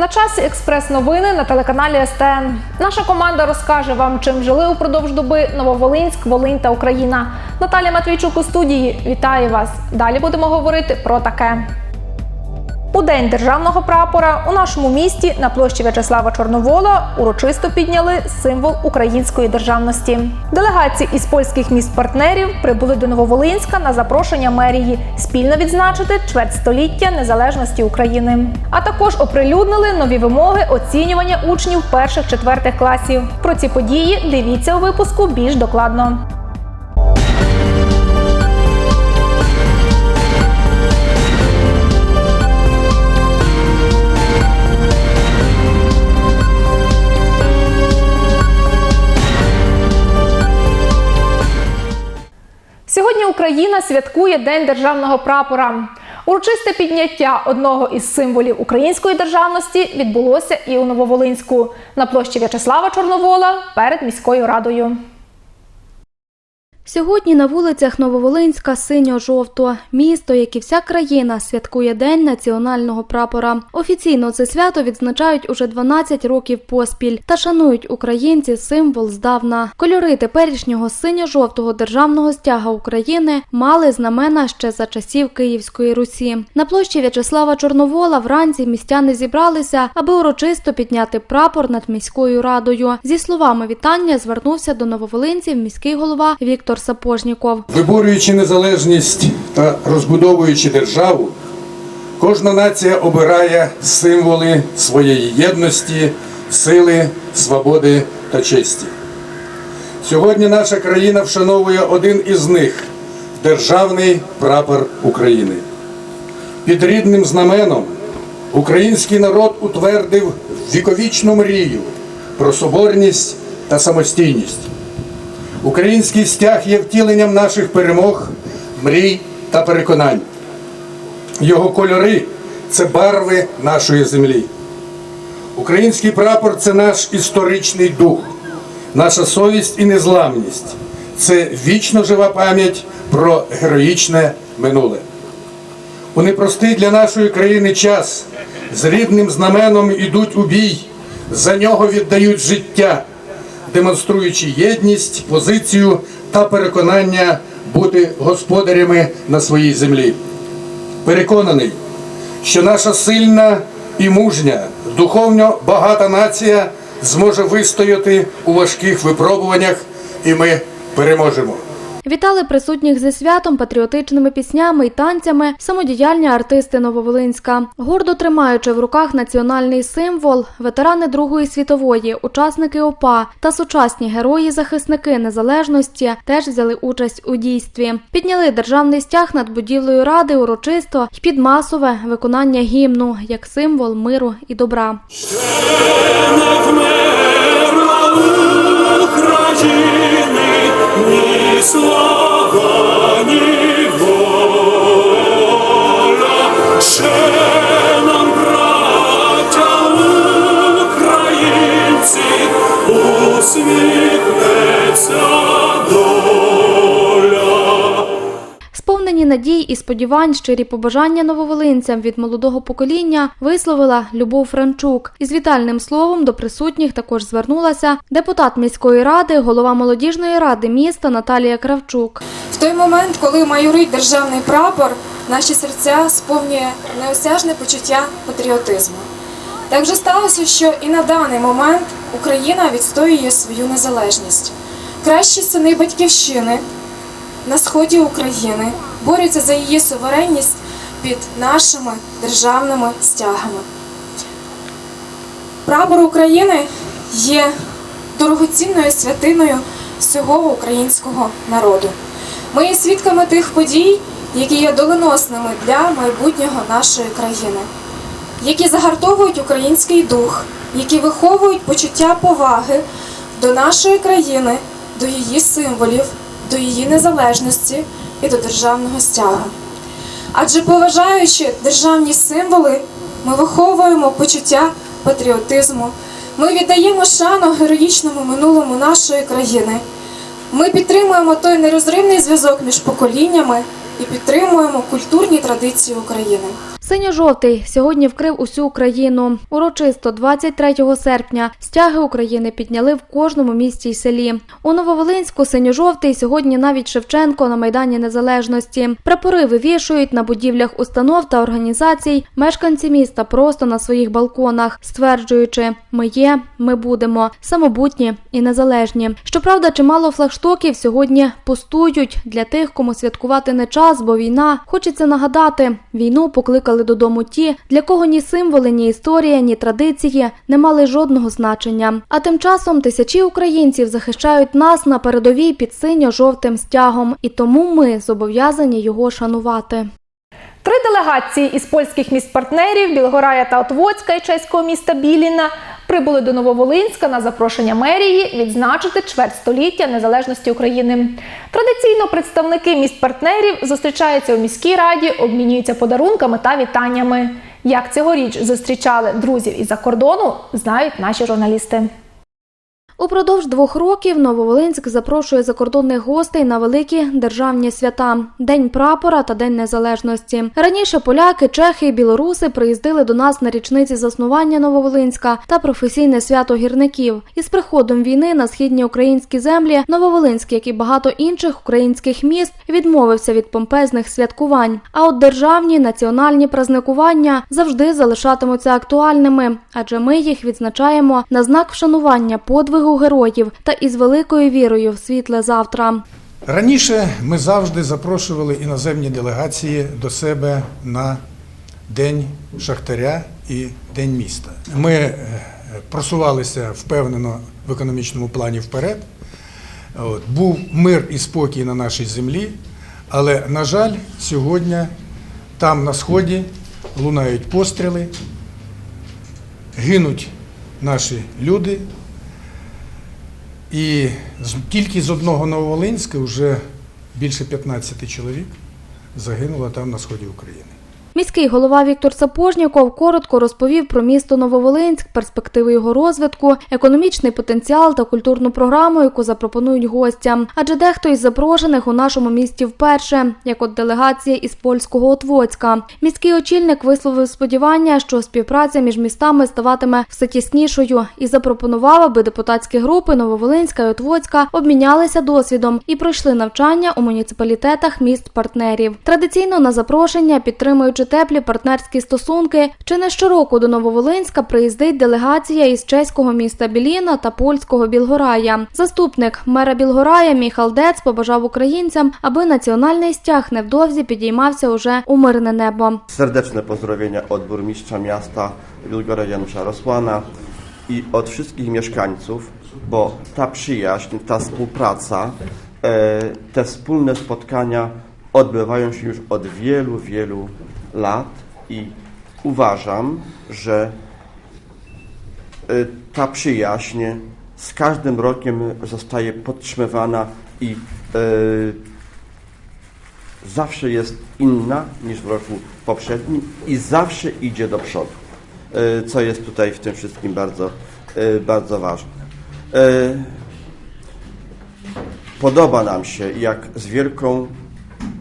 На часі експрес-новини на телеканалі СТН. Наша команда розкаже вам, чим жили упродовж доби Нововолинськ, Волинь та Україна. Наталя Матвійчук у студії. Вітаю вас! Далі будемо говорити про таке. У день державного прапора у нашому місті на площі В'ячеслава Чорновола урочисто підняли символ української державності. Делегації із польських міст-партнерів прибули до Нововолинська на запрошення мерії спільно відзначити чверть століття незалежності України. А також оприлюднили нові вимоги оцінювання учнів перших-четвертих класів. Про ці події дивіться у випуску більш докладно. Україна святкує День державного прапора. Урочисте підняття одного із символів української державності відбулося і у Нововолинську на площі В'ячеслава Чорновола перед міською радою. Сьогодні на вулицях Нововолинська синьо-жовто. Місто, як і вся країна, святкує День національного прапора. Офіційно це свято відзначають уже 12 років поспіль та шанують українці символ здавна. Кольори теперішнього синьо-жовтого державного стяга України мали знамена ще за часів Київської Русі. На площі В'ячеслава Чорновола вранці містяни зібралися, аби урочисто підняти прапор над міською радою. Зі словами вітання звернувся до нововолинців міський голова Віктор Сапожніков. Виборюючи незалежність та розбудовуючи державу, кожна нація обирає символи своєї єдності, сили, свободи та честі. Сьогодні наша країна вшановує один із них державний прапор України. Під рідним знаменом український народ утвердив віковічну мрію про соборність та самостійність. Український стяг є втіленням наших перемог, мрій та переконань. Його кольори це барви нашої землі. Український прапор це наш історичний дух, наша совість і незламність. Це вічно жива пам'ять про героїчне минуле. У непростий для нашої країни час з рідним знаменом ідуть у бій, за нього віддають життя демонструючи єдність, позицію та переконання бути господарями на своїй землі. Переконаний, що наша сильна і мужня, духовно багата нація зможе вистояти у важких випробуваннях, і ми переможемо. Вітали присутніх зі святом, патріотичними піснями й танцями самодіяльні артисти Нововолинська. Гордо тримаючи в руках національний символ, ветерани Другої світової, учасники ОПА та сучасні герої-захисники незалежності теж взяли участь у дійстві. Підняли державний стяг над будівлею ради урочисто й під масове виконання гімну як символ миру і добра. України ні слава, надій і сподівань, щирі побажання нововолинцям від молодого покоління висловила Любов Франчук. Із вітальним словом до присутніх також звернулася депутат міської ради, голова молодіжної ради міста Наталія Кравчук. В той момент, коли майорить державний прапор, наші серця сповнює неосяжне почуття патріотизму. Так вже сталося, що і на даний момент Україна відстоює свою незалежність. Кращі сини батьківщини на сході України борються за її суверенність під нашими державними стягами. Прапор України є дорогоцінною святиною всього українського народу. Ми є свідками тих подій, які є доленосними для майбутнього нашої країни, які загартовують український дух, які виховують почуття поваги до нашої країни, до її символів, до її незалежності і до державного стягу. Адже поважаючи державні символи, ми виховуємо почуття патріотизму. Ми віддаємо шану героїчному минулому нашої країни. Ми підтримуємо той нерозривний зв'язок між поколіннями і підтримуємо культурні традиції України. Синьо-жовтий сьогодні вкрив усю Україну. Урочисто 23 серпня стяги України підняли в кожному місті й селі. У Нововолинську синьо-жовтий сьогодні навіть Шевченко на Майдані Незалежності. Прапори вивішують на будівлях установ та організацій мешканці міста просто на своїх балконах, стверджуючи: ми є, ми будемо самобутні і незалежні. Щоправда, чимало флагштоків сьогодні пустують для тих, кому святкувати не час, бо війна. Хочеться нагадати, війну покликали додому ті, для кого ні символи, ні історія, ні традиції не мали жодного значення. А тим часом тисячі українців захищають нас на передовій під синьо-жовтим стягом, і тому ми зобов'язані його шанувати. Три делегації із польських міст-партнерів Білгорая та Отвоцька і чеського міста Біліна прибули до Нововолинська на запрошення мерії відзначити чверть століття незалежності України. Традиційно представники міст-партнерів зустрічаються у міській раді, обмінюються подарунками та вітаннями. Як цьогоріч зустрічали друзів із-за кордону, знають наші журналісти. Упродовж двох років Нововолинськ запрошує закордонних гостей на великі державні свята День прапора та День Незалежності. Раніше поляки, чехи і білоруси приїздили до нас на річниці заснування Нововолинська та професійне свято гірників. Із приходом війни на східні українські землі Нововолинськ, як і багато інших українських міст, відмовився від помпезних святкувань. А от державні національні праздникування завжди залишатимуться актуальними, адже ми їх відзначаємо на знак вшанування подвигу героїв та із великою вірою в світле завтра. Раніше ми завжди запрошували іноземні делегації до себе на День Шахтаря і День міста. Ми е, просувалися впевнено в економічному плані вперед. От, був мир і спокій на нашій землі, але, на жаль, сьогодні там на сході лунають постріли, гинуть наші люди. І тільки з одного Нововолинська вже більше 15 чоловік загинуло там на сході України. Міський голова Віктор Сапожніков коротко розповів про місто Нововолинськ, перспективи його розвитку, економічний потенціал та культурну програму, яку запропонують гостям. Адже дехто із запрошених у нашому місті вперше, як от делегація із польського Отвоцька. Міський очільник висловив сподівання, що співпраця між містами ставатиме все тіснішою, і запропонував, аби депутатські групи Нововолинська і Отвоцька обмінялися досвідом і пройшли навчання у муніципалітетах міст-партнерів. Традиційно на запрошення, підтримуючи теплі партнерські стосунки, чи не щороку до Нововолинська приїздить делегація із чеського міста Біліна та польського Білгорая. Заступник мера Білгорая Міхал Дец побажав українцям, аби національний стяг невдовзі підіймався уже у мирне небо. Serdeczne pozdrowienia od burmistrza miasta Wilgora Janusza Rosłana i od wszystkich mieszkańców, bo ta przyjaźń, współpraca, e, te wspólne spotkania odbywają się już od wielu, wielu lat i uważam, że e, ta przyjaźń z każdym rokiem zostaje podtrzymywana i e, zawsze jest inna niż w roku poprzednim i zawsze idzie do przodu, e, co jest tutaj w tym wszystkim bardzo, bardzo ważne. Podoba nam się, jak z wielką,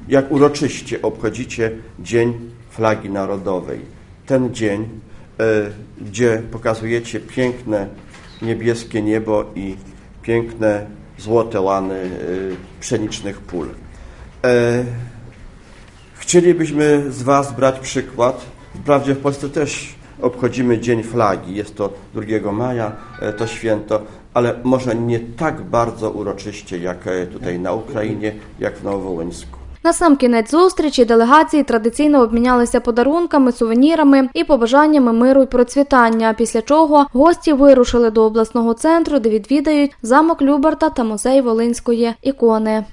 jak uroczyście obchodzicie Dzień Flagi Narodowej. Ten dzień, e, gdzie pokazujecie piękne niebieskie niebo i piękne złote lany e, pszenicznych pól. E, Chcielibyśmy z Was brać przykład. Wprawdzie w Polsce też obchodzimy Dzień Flagi, jest to 2 maja, to święto, ale może nie tak bardzo uroczyście jak tutaj na Ukrainie, jak w Nowowołyńsku. На сам кінець зустрічі делегації традиційно обмінялися подарунками, сувенірами і побажаннями миру й процвітання. Після чого гості вирушили до обласного центру, де відвідають замок Люберта та музей Волинської ікони.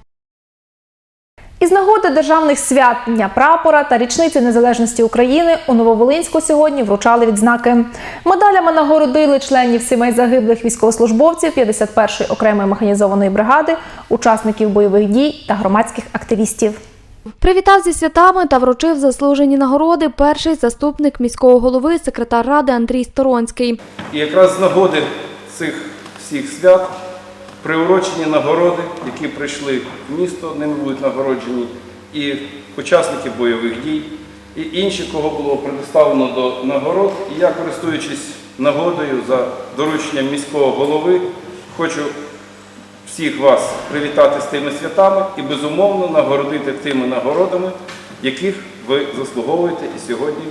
Із нагоди державних свят Дня прапора та річниці незалежності України у Нововолинську сьогодні вручали відзнаки. Медалями нагородили членів сімей загиблих військовослужбовців 51-ї окремої механізованої бригади, учасників бойових дій та громадських активістів. Привітав зі святами та вручив заслужені нагороди перший заступник міського голови, секретар ради Андрій Сторонський. І якраз з нагоди цих всіх свят приурочені нагороди, які прийшли в місто, ними будуть нагороджені і учасники бойових дій, і інші, кого було предоставлено до нагород. І я, користуючись нагодою за дорученням міського голови, хочу всіх вас привітати з тими святами і безумовно нагородити тими нагородами, яких ви заслуговуєте і сьогодні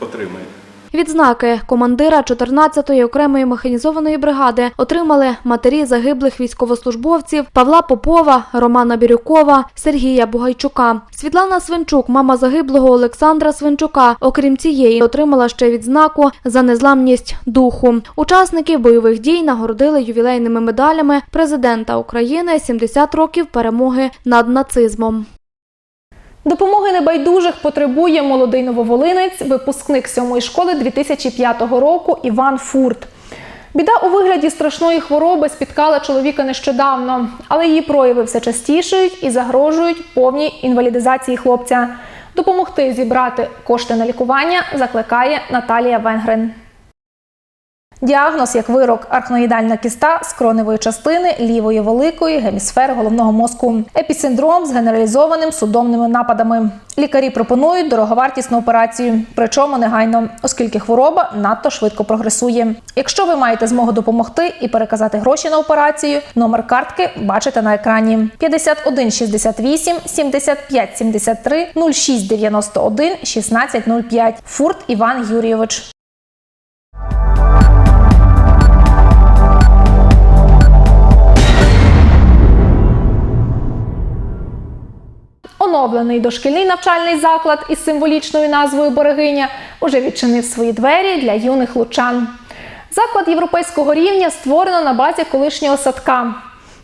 отримаєте. Відзнаки командира 14-ї окремої механізованої бригади отримали матері загиблих військовослужбовців Павла Попова, Романа Бірюкова, Сергія Бугайчука. Світлана Свинчук, мама загиблого Олександра Свинчука, окрім цієї, отримала ще відзнаку за незламність духу. Учасників бойових дій нагородили ювілейними медалями президента України 70 років перемоги над нацизмом. Допомоги небайдужих потребує молодий нововолинець, випускник сьомої школи 2005 року Іван Фурт. Біда у вигляді страшної хвороби спіткала чоловіка нещодавно, але її прояви все частішають і загрожують повній інвалідизації хлопця. Допомогти зібрати кошти на лікування закликає Наталія Венгрин. Діагноз як вирок архноїдальна кіста скроневої частини лівої великої гемісфери головного мозку, епісиндром з генералізованим судомними нападами. Лікарі пропонують дороговартісну операцію, причому негайно, оскільки хвороба надто швидко прогресує. Якщо ви маєте змогу допомогти і переказати гроші на операцію, номер картки бачите на екрані: 51 68 75 73 06 91 16 05. Фурт Іван Юрійович. Оновлений дошкільний навчальний заклад із символічною назвою Берегиня уже відчинив свої двері для юних лучан. Заклад європейського рівня створено на базі колишнього садка.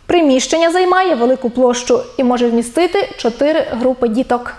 Приміщення займає велику площу і може вмістити чотири групи діток.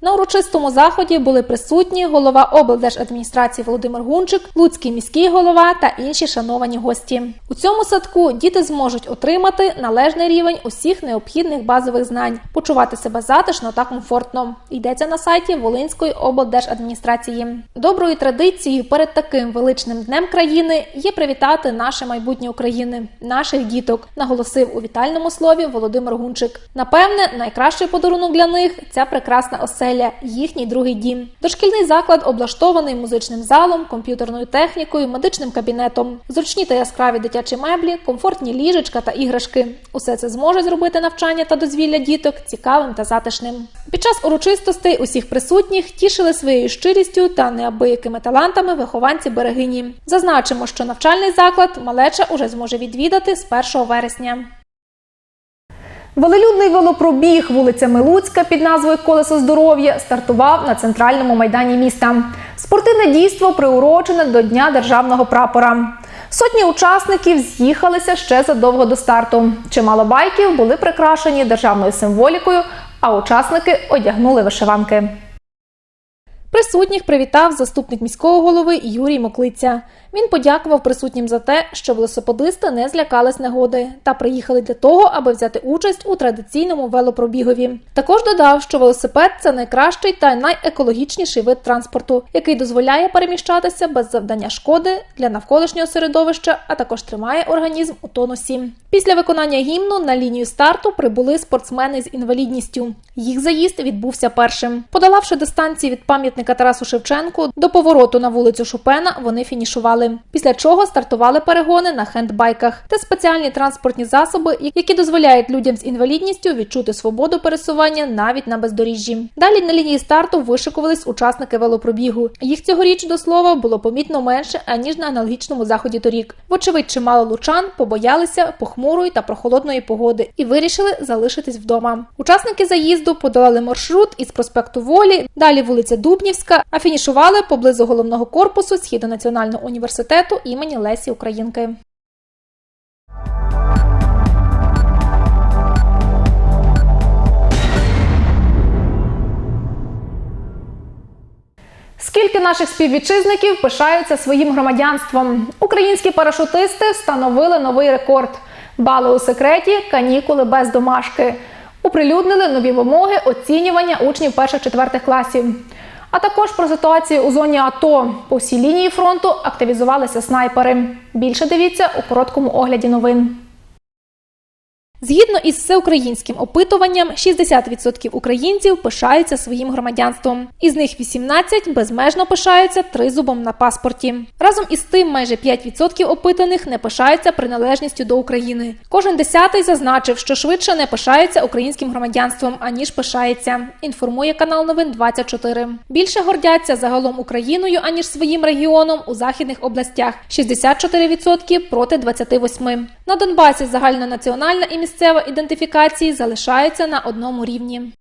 На урочистому заході були присутні голова облдержадміністрації Володимир Гунчик, Луцький міський голова та інші шановані гості. У цьому садку діти зможуть отримати належний рівень усіх необхідних базових знань, почувати себе затишно та комфортно. Йдеться на сайті Волинської облдержадміністрації. Доброю традицією перед таким величним днем країни є привітати наше майбутнє України, наших діток, наголосив у вітальному слові Володимир Гунчик. Напевне, найкращий подарунок для них ця прекрасна оселя, їхній другий дім. Дошкільний заклад облаштований музичним залом, комп'ютерною технікою, медичним кабінетом, зручні та яскраві дитячі меблі, комфортні ліжечка та іграшки. Усе це зможе зробити навчання та дозвілля діток цікавим та затишним. Під час урочистостей усіх присутніх тішили своєю щирістю та неабиякими талантами вихованці берегині. Зазначимо, що навчальний заклад малеча уже зможе відвідати з 1 вересня. Велелюдний велопробіг вулицями Луцька під назвою Колесо здоров'я стартував на центральному майдані міста. Спортивне дійство приурочене до Дня державного прапора. Сотні учасників з'їхалися ще задовго до старту. Чимало байків були прикрашені державною символікою, а учасники одягнули вишиванки. Присутніх привітав заступник міського голови Юрій Моклиця. Він подякував присутнім за те, що велосипедисти не злякались негоди та приїхали для того, аби взяти участь у традиційному велопробігові. Також додав, що велосипед це найкращий та найекологічніший вид транспорту, який дозволяє переміщатися без завдання шкоди для навколишнього середовища, а також тримає організм у тонусі. Після виконання гімну на лінію старту прибули спортсмени з інвалідністю. Їх заїзд відбувся першим. Подолавши дистанції від пам'ятника Тарасу Шевченку до повороту на вулицю Шопена, вони фінішували. Після чого стартували перегони на хендбайках та спеціальні транспортні засоби, які дозволяють людям з інвалідністю відчути свободу пересування навіть на бездоріжжі. Далі на лінії старту вишикувались учасники велопробігу. Їх цьогоріч до слова було помітно менше аніж на аналогічному заході торік. Вочевидь, чимало лучан побоялися похмурої та прохолодної погоди і вирішили залишитись вдома. Учасники заїзду подолали маршрут із проспекту Волі, далі вулиця Дубнівська, а фінішували поблизу головного корпусу Східно-національного університету імені Лесі Українки. Скільки наших співвітчизників пишаються своїм громадянством? Українські парашутисти встановили новий рекорд. Бали у секреті, канікули без домашки. Оприлюднили нові вимоги оцінювання учнів перших-четвертих класів. А також про ситуацію у зоні АТО. По всій лінії фронту активізувалися снайпери. Більше дивіться у короткому огляді новин. Згідно із всеукраїнським опитуванням, 60% українців пишаються своїм громадянством. Із них 18 безмежно пишаються тризубом на паспорті. Разом із тим, майже 5% опитаних не пишаються приналежністю до України. Кожен десятий зазначив, що швидше не пишається українським громадянством, аніж пишається. Інформує канал новин 24. Більше гордяться загалом Україною, аніж своїм регіоном у західних областях 64% проти 28%. На Донбасі загальнонаціональна і місцева ідентифікації залишаються на одному рівні.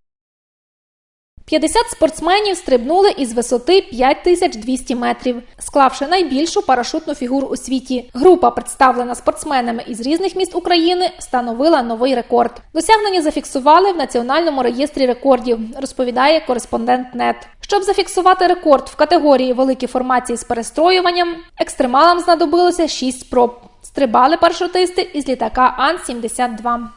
50 спортсменів стрибнули із висоти 5200 метрів, склавши найбільшу парашутну фігуру у світі. Група, представлена спортсменами із різних міст України, встановила новий рекорд. Досягнення зафіксували в національному реєстрі рекордів, розповідає кореспондент НЕТ. Щоб зафіксувати рекорд в категорії великі формації з перестроюванням, екстремалам знадобилося 6 спроб. Стрибали парашутисти із літака Ан-72.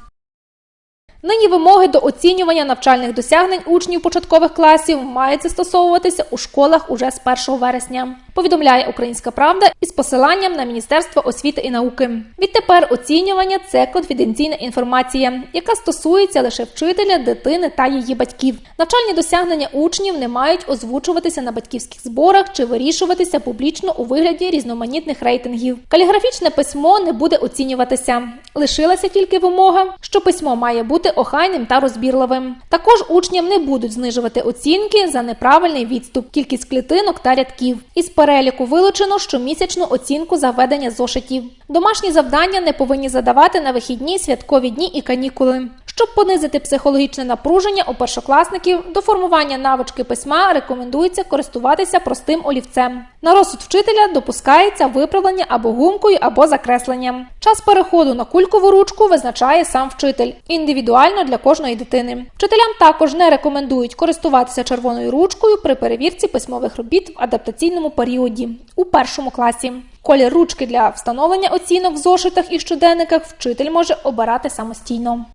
Нині вимоги до оцінювання навчальних досягнень учнів початкових класів мають застосовуватися у школах уже з 1 вересня. Повідомляє Українська Правда із посиланням на Міністерство освіти і науки. Відтепер оцінювання це конфіденційна інформація, яка стосується лише вчителя, дитини та її батьків. Навчальні досягнення учнів не мають озвучуватися на батьківських зборах чи вирішуватися публічно у вигляді різноманітних рейтингів. Каліграфічне письмо не буде оцінюватися. Лишилася тільки вимога, що письмо має бути охайним та розбірливим. Також учням не будуть знижувати оцінки за неправильний відступ, кількість клітинок та рядків. Із переліку вилучено щомісячну оцінку заведення зошитів. Домашні завдання не повинні задавати на вихідні, святкові дні і канікули. Щоб понизити психологічне напруження у першокласників, до формування навички письма рекомендується користуватися простим олівцем. На розсуд вчителя допускається виправлення або гумкою, або закресленням. Час переходу на кулькову ручку визначає сам вчитель індивідуально для кожної дитини. Вчителям також не рекомендують користуватися червоною ручкою при перевірці письмових робіт в адаптаційному періоді у першому класі. Колір ручки для встановлення оцінок в зошитах і щоденниках вчитель може обирати самостійно.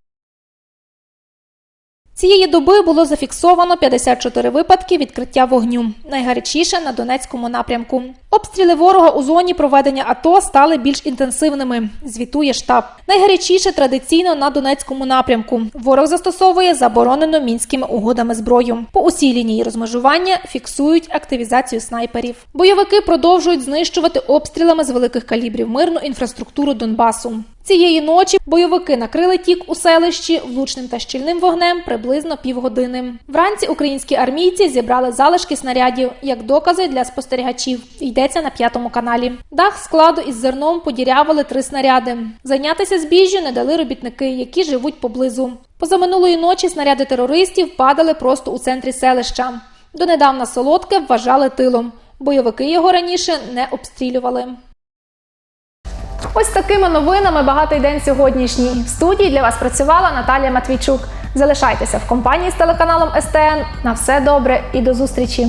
Цієї доби було зафіксовано 54 випадки відкриття вогню, найгарячіше на Донецькому напрямку. Обстріли ворога у зоні проведення АТО стали більш інтенсивними. Звітує штаб. Найгарячіше традиційно на Донецькому напрямку. Ворог застосовує заборонену мінськими угодами зброю. По усій лінії розмежування фіксують активізацію снайперів. Бойовики продовжують знищувати обстрілами з великих калібрів мирну інфраструктуру Донбасу. Цієї ночі бойовики накрили тік у селищі влучним та щільним вогнем приблизно півгодини. Вранці українські армійці зібрали залишки снарядів як докази для спостерігачів. Йдеться на п'ятому каналі. Дах складу із зерном подірявили три снаряди. Зайнятися збіжжю не дали робітники, які живуть поблизу. Позаминулої ночі снаряди терористів падали просто у центрі селища. Донедавна солодке вважали тилом. Бойовики його раніше не обстрілювали. Ось такими новинами багатий день сьогоднішній. В студії для вас працювала Наталія Матвійчук. Залишайтеся в компанії з телеканалом СТН. На все добре і до зустрічі!